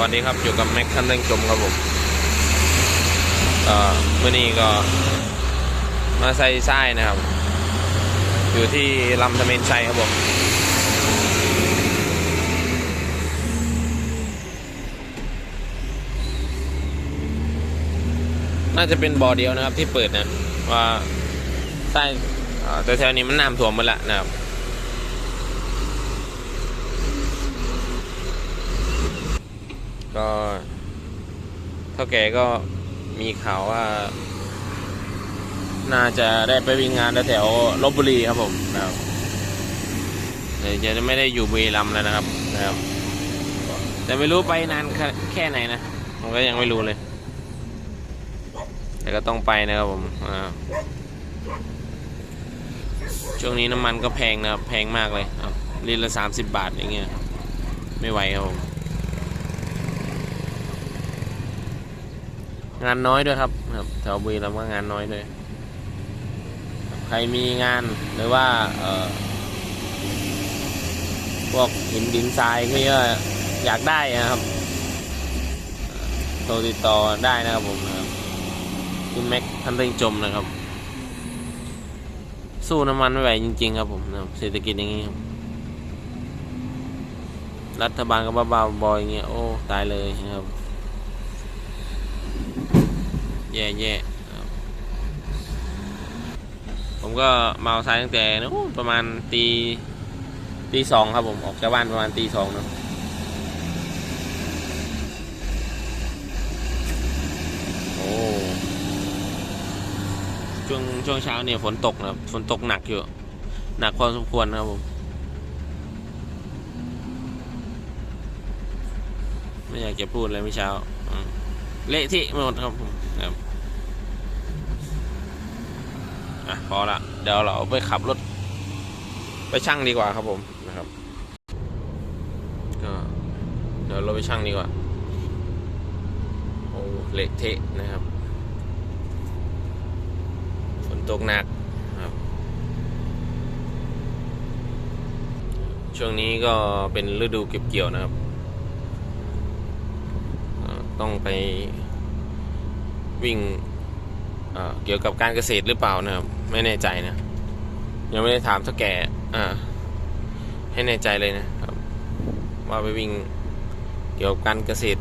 วัสดีครับอยู่กับแม็กคันเร่งจมครับผมก็เมื่อนี้ก็มาใส่ไส้นะครับ อยู่ที่ลำตะเมนชัยครับผมน่าจะเป็นบ่อเดียวนะครับที่เปิดนะว่าใต้แต่แถวนี้มันน้ำท่วมหมดละนะครับ ก็เท่าแก่ก็มีข่าวว่า น่าจะได้ไปวิ่งงานแถวลบบุรีครับผมนะครับเดี๋ยวจะไม่ได้อยู่บุรีรัมย์แล้วนะครับนะครับ แต่ไม่รู้ไปนานแค่ไหนนะผมก็ยังไม่รู้เลย แต่ก็ต้องไปนะครับผมอ่าช่วงนี้น้ำมันก็แพงนะครับ แพงมากเลยครับลิตรละสามสิบบาทอย่างเงี้ย ไม่ไหวครับผม งานน้อยด้วยครับครับแถวบุรีรัมย์ก็งานน้อยด้วย ใครมีงานหรือว่าเอ่อพวกหินดินทรายที่ว่าอยากได้นะครับโทรติดต่อได้นะครับผมนะครับคุณแม็กทันเร่งจมนะครับ สู้น้ำมันไม่ไหวจริง ๆ ครับผมนะครับเศรษฐกิจอย่างนี้ครับรัฐบาลก็บ้าๆบอยอย่างเงี้ยโอ้ ตายเลยนะครับ แย่แย่ผมก็เมาซ้ายตั้งแต่นู้นประมาณตีตีสองครับผมออกจากบ้านประมาณตีสองเนอะโอ้ช่วงช่วงเช้าเนี่ยฝนตกนะครับฝนตกหนักอยู่หนักพอสมควรครับผมไม่อยากจะพูดเลยเมื่อเช้าเละที่หมดครับผมครับ อะพอละเดี๋ยวเราไปขับรถ ไปช่างดีกว่าครับผมนะครับก็เดี๋ยวเราไปช่างดีกว่าโอ้เละเทะนะครับฝนตกหนักครับ ช่วงนี้ก็เป็นฤดูเก็บเกี่ยวนะครับ ต้องไปวิ่งเกี่ยวกับการเกษตรหรือเปล่านะครับ ไม่แน่ใจนะ ยังไม่ได้ถามเท่าแก่ อ่า ให้แน่ใจเลยนะครับ ว่าไปวิ่งเกี่ยวกับการเกษตร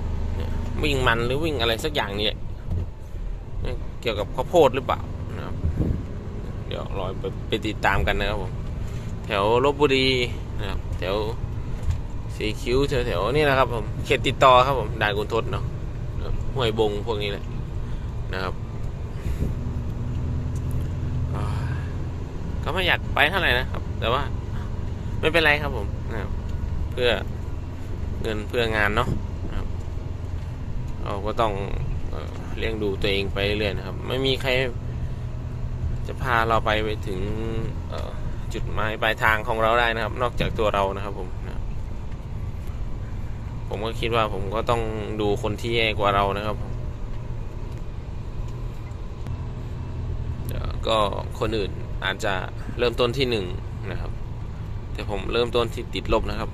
วิ่งมันหรือวิ่งอะไรสักอย่างนี่เกี่ยวกับข้าวโพดหรือเปล่านะครับ เดี๋ยวรอไปไปติดตามกันนะครับผมแถวลบบุรีนะครับแถวสีคิ้วแถวแถวๆนี่นะครับผมเขตติดต่อครับผมด่านกุนทศเนาะห้วยบงพวกนี้แหละนะครับ อ่า ก็ไม่อยากไปเท่าไหร่นะครับ แต่ว่าไม่เป็นไรครับผมนะครับเพื่อเงินเพื่องานเนาะครับเราก็ต้องเลี้ยงดูตัวเองไปเรื่อยๆนะครับ ไม่มีใครจะพาเราไปไปถึงจุดหมายปลายทางของเราได้นะครับ นอกจากตัวเรานะครับผมนะผมก็คิดว่าผมก็ต้องดูคนที่แย่กว่าเรานะครับผมเดี๋ยวก็คนอื่น อาจจะเริ่มต้นที่หนึ่งนะครับ แต่ผมเริ่มต้นที่ติดลบนะครับ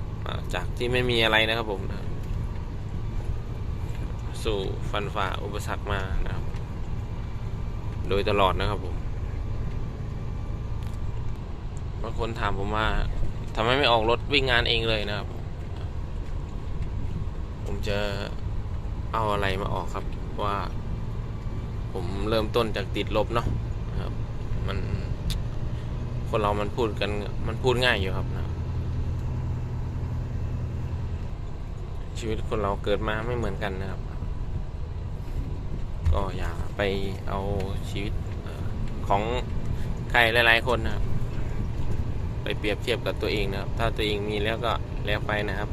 จากที่ไม่มีอะไรนะครับผมนะบสู่ฟันฝ่าอุปสรรคมานะครับ โดยตลอดนะครับผมบางคนถามผมว่าทำไมไม่ออกรถวิ่งงานเองเลยนะครับ ผมจะเอาอะไรมาออกครับว่า ผมเริ่มต้นจากติดลบเนาะนะครับ มัน คนเรามันพูดกันมันพูดง่ายอยู่ครับนะชีวิตคนเราเกิดมาไม่เหมือนกันนะครับ ก็อย่าไปเอาชีวิตของใครหลาย ๆ คนนะครับ ไปเปรียบเทียบกับตัวเองนะครับ ถ้าตัวเองมีแล้วก็แล้วไปนะครับ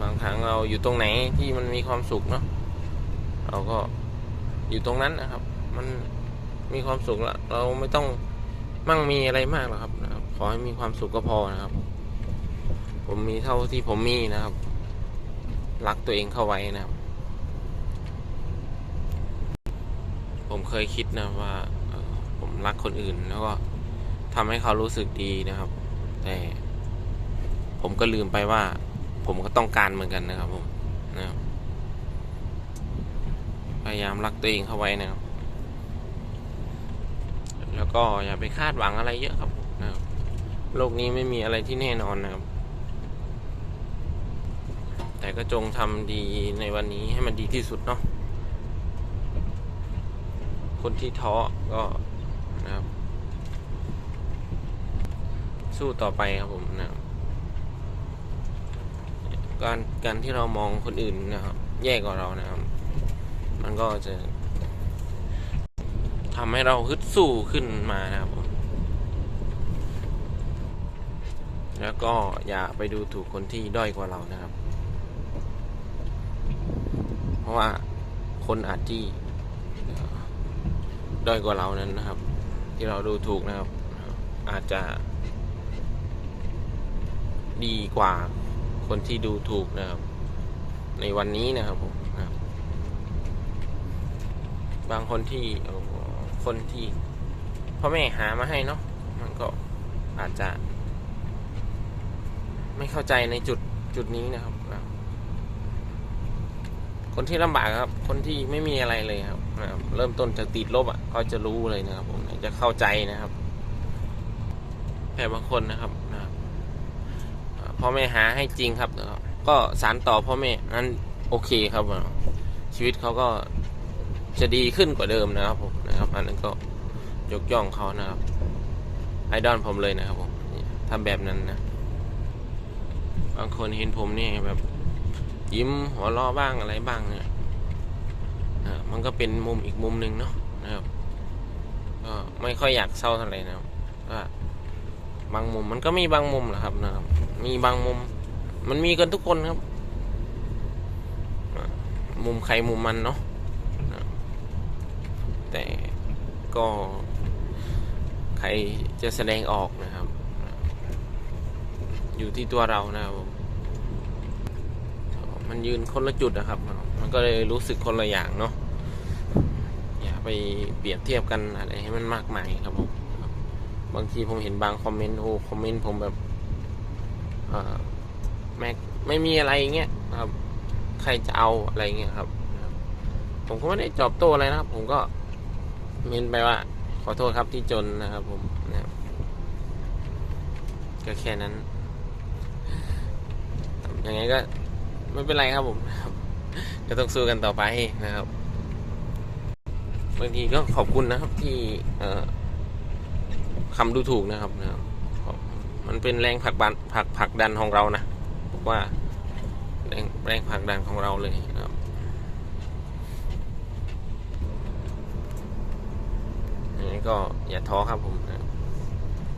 บางครั้งเราอยู่ตรงไหนที่มันมีความสุขเนาะเราก็อยู่ตรงนั้นนะครับ มันมีความสุขล้วเราไม่ต้องมั่งมีอะไรมากหรอกครับนะครับ ขอให้มีความสุขก็พอนะครับ ผมมีเท่าที่ผมมีนะครับ รักตัวเองเข้าไว้นะครับ ผมเคยคิดนะว่าผมรักคนอื่นแล้วก็ทำให้เขารู้สึกดีนะครับ แต่ผมก็ลืมไปว่า ผมก็ต้องการเหมือนกันนะครับผมนะครับพยายามรักตัวเองเข้าไว้นะครับ แล้วก็อย่าไปคาดหวังอะไรเยอะครับนะครับโลกนี้ไม่มีอะไรที่แน่นอนนะครับ แต่ก็จงทำดีในวันนี้ให้มันดีที่สุดเนาะคนที่ท้อก็นะครับ สู้ต่อไปครับผมนะครับการการที่เรามองคนอื่นนะครับ แย่กว่าเรานะครับ มันก็จะ ทำให้เราฮึดสู้ขึ้นมานะครับผมแล้วก็อย่าไปดูถูกคนที่ด้อยกว่าเรานะครับ เพราะว่าคนอาจที่ด้อยกว่าเรานั้นนะครับ ที่เราดูถูกนะครับ อาจจะ ดีกว่าคนที่ดูถูกนะครับ ในวันนี้นะครับผมบางคนที่เอ่อ คนที่พ่อแม่หามาให้เนาะมันก็อาจจะ ไม่เข้าใจในจุดจุดนี้นะครับ คนที่ลำบากครับ คนที่ไม่มีอะไรเลยครับนะครับเริ่มต้นจากติดลบอะเขาจะรู้เลยนะครับผมจะเข้าใจนะครับ แต่บางคนนะครับนะครับพ่อแม่หาให้จริงครับ ก็สารต่อพ่อแม่นั้นโอเคครับชีวิตเขาก็ จะดีขึ้นกว่าเดิมนะครับผมนะครับ อันนั้นก็ยกย่องเขานะครับ ไอดอลผมเลยนะครับผมทำแบบนั้นนะบางคนเห็นผมนี่แบบ ยิ้มหัวเราะบ้างอะไรบ้างเนี่ยมันก็เป็นมุมอีกมุมหนึ่งเนาะนะครับก็ไม่ค่อยอยากเศร้าเท่าไหร่นะครับาบางมุมมันก็มีบางมุมแหละครับนะครับ มีบางมุม มันมีกันทุกคนครับ มุมใครมุมมันเนาะนะครับแต่ ก็ใครจะแสดงออกนะครับ อยู่ที่ตัวเรานะครับผมมันยืนคนละจุดนะครับ มันก็เลยรู้สึกคนละอย่างเนาะอย่าไปเปรียบเทียบกันอะไรให้มันมากมายครับผมบางทีผมเห็นบางคอมเมนต์โอ้คอมเมนต์ผมแบบเอ่อแม็กไม่มีอะไรเงี้ยครับ ใครจะเอาอะไรเงี้ยครับ ผมก็ไม่ได้ตอบโต้อะไรนะครับ ผมก็ มนไปว่า ขอโทษครับที่จนนะครับผมนะครับก็แค่นั้นยังไงก็ไม่เป็นไรครับผมนะครับก็ต้องสู้กันต่อไปนะครับบางทีก็ขอบคุณนะครับที่เอ่อคำดูถูกนะครับนะครับ มันเป็นแรงผลักดันผลักผลักดันของเรานะผมว่าแรงแรงผลักดันของเราเลยนะครับ ยังไงก็อย่าท้อครับผม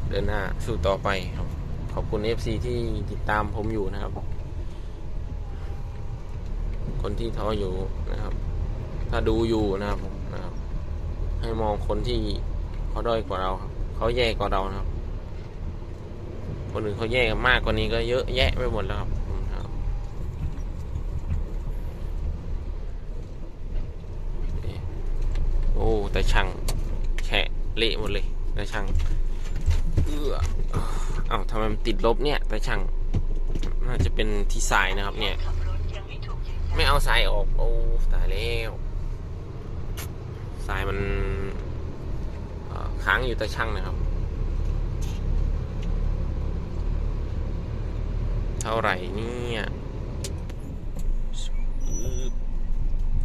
เดินหน้าสู้ต่อไปครับ ขอบคุณ FC ที่ติดตามผมอยู่นะครับ คนที่ท้ออยู่นะครับ ถ้าดูอยู่นะครับผมนะครับ ให้มองคนที่เขาด้อยกว่าเราครับ เขาแย่กว่าเรานะครับ คนอื่นเขาแย่มากกว่านี้ก็เยอะแยะไปหมดแล้วครับโอ้ แต่ช่าง เละหมดเลยต่ช่างเออเอ้าทำไมมันติดลบเนี่ยต่ช่างน่าจะเป็นที่ทรายนะครับเนี่ย ไม่เอาทรายออกโอ้ตายแล้วทรายมันค้างอยู่ต้ช่างนะครับเท่าไหร่เนี่ย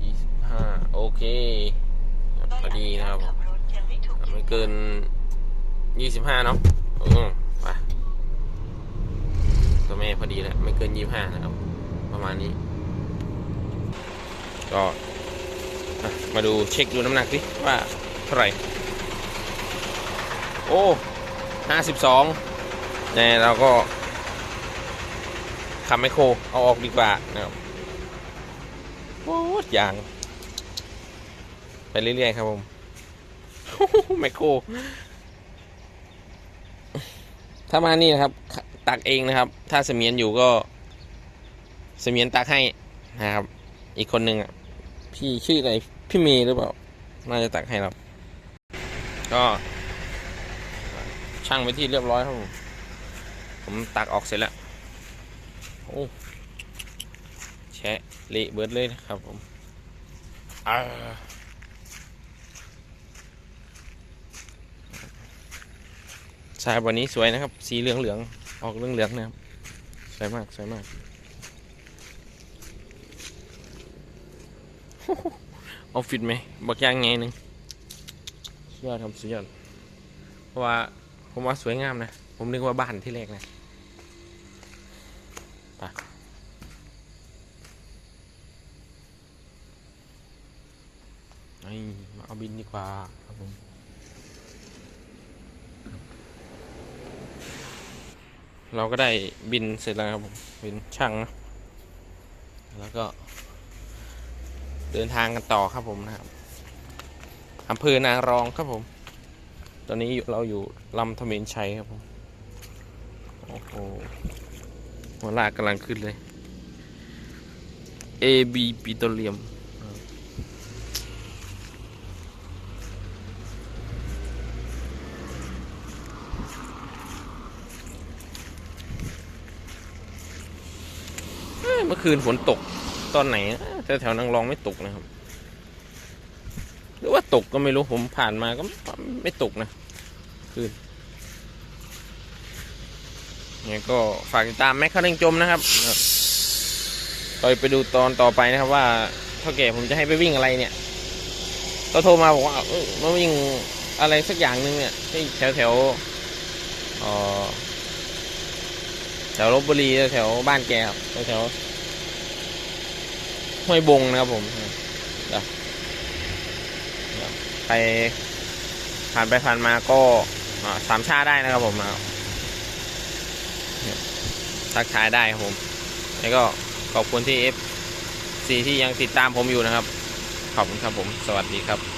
ยี่สิบห้าโอเค พอดีนะครับ เกินยี่สิบห้าเนาะอืมไปตัวแม่พอดีแล้วไม่เกินยี่สิบห้านะครับ ประมาณนี้ ก็มาดูเช็คดูน้ำหนักดิว่าเท่าไหร่ โอ้ห้าสิบสองเนี่ยเราก็ขับไมโครเอาออกดีกว่านะครับโอ้ยยาง ไปเรื่อยๆครับผม ไมโครถ้ามานี่นะครับ ตักเองนะครับ ถ้าเสมียนอยู่ก็ เสมียนตักให้นะครับ อีกคนหนึ่งอะ พี่ชื่ออะไรพี่เมย์หรือเปล่า น่าจะตักให้เราก็ช่างไปที่เรียบร้อยครับผมผมตักออกเสร็จแล้วโอ้แชะเละเบิดเลยนะครับผมอ่า ชายวันนี้สวยนะครับ สีเหลืองเหลืองๆออกเหลืองเหลืองๆนะครับ สวยมาก สวยมากออฟฟิศไหมบักอย่างไงหนึ่งสุดยอดครับสุดยอดเพราะว่าผมว่าสวยงามนะ ผมนึกว่าบ้านที่แรกนะไปนี่มาเอาบินดีกว่าครับผม เราก็ได้บินเสร็จแล้วครับผมบินช่างนะแล้วก็ เดินทางกันต่อครับผมนะครับอำเภอนางรองครับผม ตอนนี้เราอยู่ลำธเมนชัยครับผมโอ้โหหัวลากกำลังขึ้นเลย AB ปิโตรเลียมเอ้ยเมื่อ คืนฝนตกตอนไหนแถวแถวๆนางรองไม่ตกนะครับ หรือว่าตกก็ไม่รู้ผมผ่านมาก็ไม่ตกนะ คืนเนี่ยก็ฝากติดตามแม็กคาเร่งจมนะครับต่อไปดูตอนต่อไปนะครับว่าเท่าแก่ผมจะให้ไปวิ่งอะไรเนี่ยก็โทรมาบอกว่ามาวิ่งอะไรสักอย่างหนึ่งเนี่ยที่แถวแถวอ่อแถวลบบุรีแถวบ้านแกครับแถว ห้วยบงนะครับผมไปผ่านไปผ่านมาก็สามชาได้นะครับผมทักทายได้ครับผมแล้วก็ขอบคุณที่ F 4 ที่ยังติดตามผมอยู่นะครับ ขอบคุณครับผม สวัสดีครับ